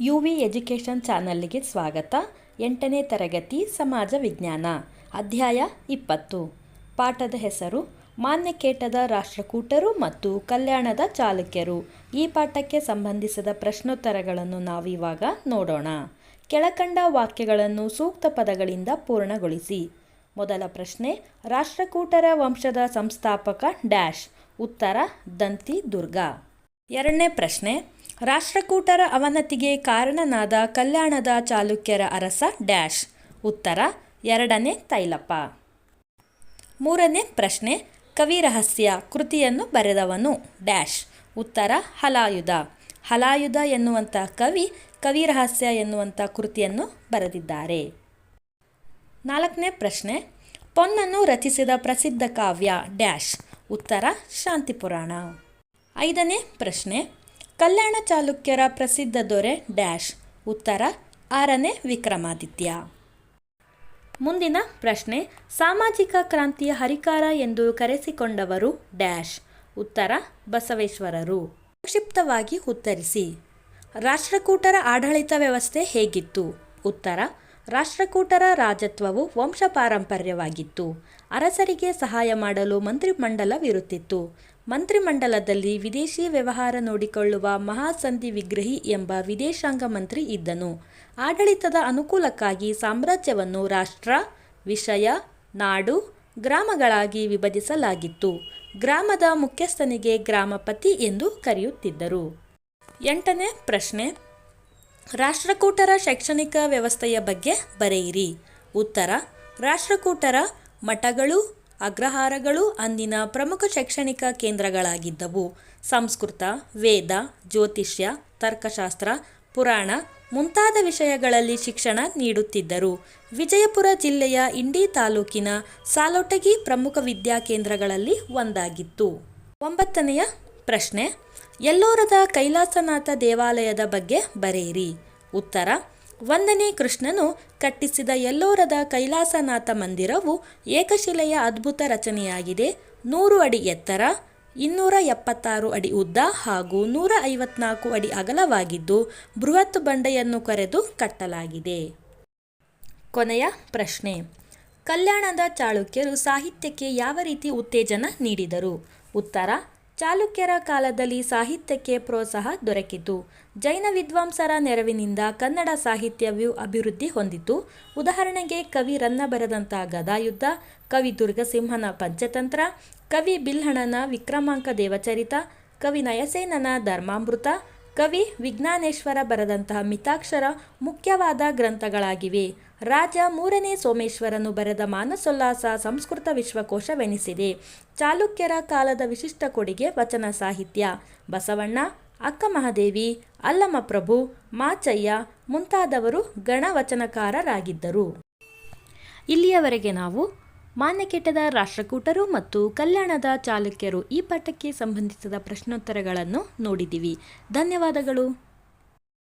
You V education ಚಾನಲ್ಗೆ ಸ್ವಾಗತ. ಎಂಟನೇ ತರಗತಿ ಸಮಾಜ ವಿಜ್ಞಾನ, ಅಧ್ಯಾಯ ಇಪ್ಪತ್ತು. ಪಾಠದ ಹೆಸರು, ಮಾನ್ಯಕೇಟದ ರಾಷ್ಟ್ರಕೂಟರು ಮತ್ತು ಕಲ್ಯಾಣದ ಚಾಲುಕ್ಯರು. ಈ ಪಾಠಕ್ಕೆ ಸಂಬಂಧಿಸಿದ ಪ್ರಶ್ನೋತ್ತರಗಳನ್ನು ನಾವಿವಾಗ ನೋಡೋಣ. ಕೆಳಕಂಡ ವಾಕ್ಯಗಳನ್ನು ಸೂಕ್ತ ಪದಗಳಿಂದ ಪೂರ್ಣಗೊಳಿಸಿ. ಮೊದಲ ಪ್ರಶ್ನೆ, ರಾಷ್ಟ್ರಕೂಟರ ವಂಶದ ಸಂಸ್ಥಾಪಕ ಡ್ಯಾಶ್. ಉತ್ತರ, ದಂತಿ, ದುರ್ಗ. ಎರಡನೇ ಪ್ರಶ್ನೆ ರಾಷ್ಟ್ರಕೂಟರ ಅವನತಿಗೆ ಕಾರಣನಾದ ಕಲ್ಯಾಣದ ಚಾಲುಕ್ಯರ ಅರಸ ಡ್ಯಾಶ್. ಉತ್ತರ, ಎರಡನೇ ತೈಲಪ್ಪ. ಮೂರನೇ ಪ್ರಶ್ನೆ, ಕವಿ ರಹಸ್ಯ ಕೃತಿಯನ್ನು ಬರೆದವನು ಡ್ಯಾಶ್. ಉತ್ತರ, ಹಲಾಯುಧ. ಹಲಾಯುಧ ಎನ್ನುವಂಥ ಕವಿ ಕವಿ ರಹಸ್ಯ ಎನ್ನುವಂಥ ಕೃತಿಯನ್ನು ಬರೆದಿದ್ದಾರೆ. ನಾಲ್ಕನೇ ಪ್ರಶ್ನೆ, ಪೊನ್ನನ್ನು ರಚಿಸಿದ ಪ್ರಸಿದ್ಧ ಕಾವ್ಯ ಡ್ಯಾಶ್. ಉತ್ತರ, ಶಾಂತಿಪುರಾಣ. ಐದನೇ ಪ್ರಶ್ನೆ ಕಲ್ಯಾಣ ಚಾಲುಕ್ಯರ ಪ್ರಸಿದ್ಧ ದೊರೆ ಡ್ಯಾಶ್. ಉತ್ತರ, ಆರನೇ ವಿಕ್ರಮಾದಿತ್ಯ. ಮುಂದಿನ ಪ್ರಶ್ನೆ, ಸಾಮಾಜಿಕ ಕ್ರಾಂತಿಯ ಹರಿಕಾರ ಎಂದು ಕರೆಸಿಕೊಂಡವರು ಡ್ಯಾಶ್. ಉತ್ತರ, ಬಸವೇಶ್ವರರು. ಸಂಕ್ಷಿಪ್ತವಾಗಿ ಉತ್ತರಿಸಿ. ರಾಷ್ಟ್ರಕೂಟರ ಆಡಳಿತ ವ್ಯವಸ್ಥೆ ಹೇಗಿತ್ತು? ಉತ್ತರ, ರಾಷ್ಟ್ರಕೂಟರ ರಾಜತ್ವವು ವಂಶಪಾರಂಪರ್ಯವಾಗಿತ್ತು. ಅರಸರಿಗೆ ಸಹಾಯ ಮಾಡಲು ಮಂತ್ರಿಮಂಡಲವಿರುತ್ತಿತ್ತು ಮಂತ್ರಿಮಂಡಲದಲ್ಲಿ ವಿದೇಶಿ ವ್ಯವಹಾರ ನೋಡಿಕೊಳ್ಳುವ ಮಹಾಸಂಧಿ ವಿಗ್ರಹಿ ಎಂಬ ವಿದೇಶಾಂಗ ಮಂತ್ರಿ ಇದ್ದನು. ಆಡಳಿತದ ಅನುಕೂಲಕ್ಕಾಗಿ ಸಾಮ್ರಾಜ್ಯವನ್ನು ರಾಷ್ಟ್ರ, ವಿಷಯ, ನಾಡು, ಗ್ರಾಮಗಳಾಗಿ ವಿಭಜಿಸಲಾಗಿತ್ತು. ಗ್ರಾಮದ ಮುಖ್ಯಸ್ಥನಿಗೆ ಗ್ರಾಮಪತಿ ಎಂದು ಕರೆಯುತ್ತಿದ್ದರು. ಎಂಟನೇ ಪ್ರಶ್ನೆ, ರಾಷ್ಟ್ರಕೂಟರ ಶೈಕ್ಷಣಿಕ ವ್ಯವಸ್ಥೆಯ ಬಗ್ಗೆ ಬರೆಯಿರಿ. ಉತ್ತರ, ರಾಷ್ಟ್ರಕೂಟರ ಮಠಗಳು ಅಗ್ರಹಾರಗಳು ಅಂದಿನ ಪ್ರಮುಖ ಶೈಕ್ಷಣಿಕ ಕೇಂದ್ರಗಳಾಗಿದ್ದವು. ಸಂಸ್ಕೃತ, ವೇದ, ಜ್ಯೋತಿಷ್ಯ, ತರ್ಕಶಾಸ್ತ್ರ, ಪುರಾಣ ಮುಂತಾದ ವಿಷಯಗಳಲ್ಲಿ ಶಿಕ್ಷಣ ನೀಡುತ್ತಿದ್ದರು. ವಿಜಯಪುರ ಜಿಲ್ಲೆಯ ಇಂಡಿ ತಾಲೂಕಿನ ಸಾಲೊಟಗಿ ಪ್ರಮುಖ ವಿದ್ಯಾಕೇಂದ್ರಗಳಲ್ಲಿ ಒಂದಾಗಿತ್ತು. ಒಂಬತ್ತನೆಯ ಪ್ರಶ್ನೆ, ಎಲ್ಲೋರದ ಕೈಲಾಸನಾಥ ದೇವಾಲಯದ ಬಗ್ಗೆ ಬರೆಯಿರಿ. ಉತ್ತರ ಒಂದನೇ ಕೃಷ್ಣನು ಕಟ್ಟಿಸಿದ ಎಲ್ಲೋರದ ಕೈಲಾಸನಾಥ ಮಂದಿರವು ಏಕಶಿಲೆಯ ಅದ್ಭುತ ರಚನೆಯಾಗಿದೆ. ನೂರು ಅಡಿ ಎತ್ತರ, ಇನ್ನೂರ ಎಪ್ಪತ್ತಾರು ಅಡಿ ಉದ್ದ ಹಾಗೂ ನೂರ ಐವತ್ನಾಲ್ಕು ಅಡಿ ಅಗಲವಾಗಿದ್ದು ಬೃಹತ್ ಬಂಡೆಯನ್ನು ಕರೆದು ಕಟ್ಟಲಾಗಿದೆ. ಕೊನೆಯ ಪ್ರಶ್ನೆ. ಕಲ್ಯಾಣದ ಚಾಳುಕ್ಯರು ಸಾಹಿತ್ಯಕ್ಕೆ ಯಾವ ರೀತಿ ಉತ್ತೇಜನ ನೀಡಿದರು? ಉತ್ತರ ಚಾಲುಕ್ಯರ ಕಾಲದಲ್ಲಿ ಸಾಹಿತ್ಯಕ್ಕೆ ಪ್ರೋತ್ಸಾಹ ದೊರಕಿತು. ಜೈನ ವಿದ್ವಾಂಸರ ನೆರವಿನಿಂದ ಕನ್ನಡ ಸಾಹಿತ್ಯವು ಅಭಿವೃದ್ಧಿ ಹೊಂದಿತು. ಉದಾಹರಣೆಗೆ, ಕವಿ ರನ್ನ ಬರೆದಂಥ ಗದಾಯುದ್ಧ, ಕವಿ ದುರ್ಗಸಿಂಹನ ಪಂಚತಂತ್ರ, ಕವಿ ಬಿಲ್ಹಣನ ವಿಕ್ರಮಾಂಕ ದೇವಚರಿತ, ಕವಿ ನಯಸೇನನ ಧರ್ಮಾಮೃತ, ಕವಿ ವಿಜ್ಞಾನೇಶ್ವರ ಬರೆದಂತಹ ಮಿತಾಕ್ಷರ ಮುಖ್ಯವಾದ ಗ್ರಂಥಗಳಾಗಿವೆ. ರಾಜ ಮೂರನೇ ಸೋಮೇಶ್ವರನು ಬರೆದ ಮಾನಸೋಲ್ಲಾಸ ಸಂಸ್ಕೃತ ವಿಶ್ವಕೋಶವೆನಿಸಿದೆ. ಚಾಲುಕ್ಯರ ಕಾಲದ ವಿಶಿಷ್ಟ ಕೊಡುಗೆ ವಚನ ಸಾಹಿತ್ಯ. ಬಸವಣ್ಣ, ಅಕ್ಕ ಮಹಾದೇವಿ ಅಲ್ಲಮಪ್ರಭು ಮಾಚಯ್ಯ ಮುಂತಾದವರು ಗಣವಚನಕಾರರಾಗಿದ್ದರು. ಇಲ್ಲಿಯವರೆಗೆ ನಾವು ಮಾನ್ಯಕೆಟ್ಟದ ರಾಷ್ಟ್ರಕೂಟರು ಮತ್ತು ಕಲ್ಯಾಣದ ಚಾಲುಕ್ಯರು ಈ ಪಾಠಕ್ಕೆ ಸಂಬಂಧಿಸಿದ ಪ್ರಶ್ನೋತ್ತರಗಳನ್ನು ನೋಡಿದ್ದೀವಿ. ಧನ್ಯವಾದಗಳು.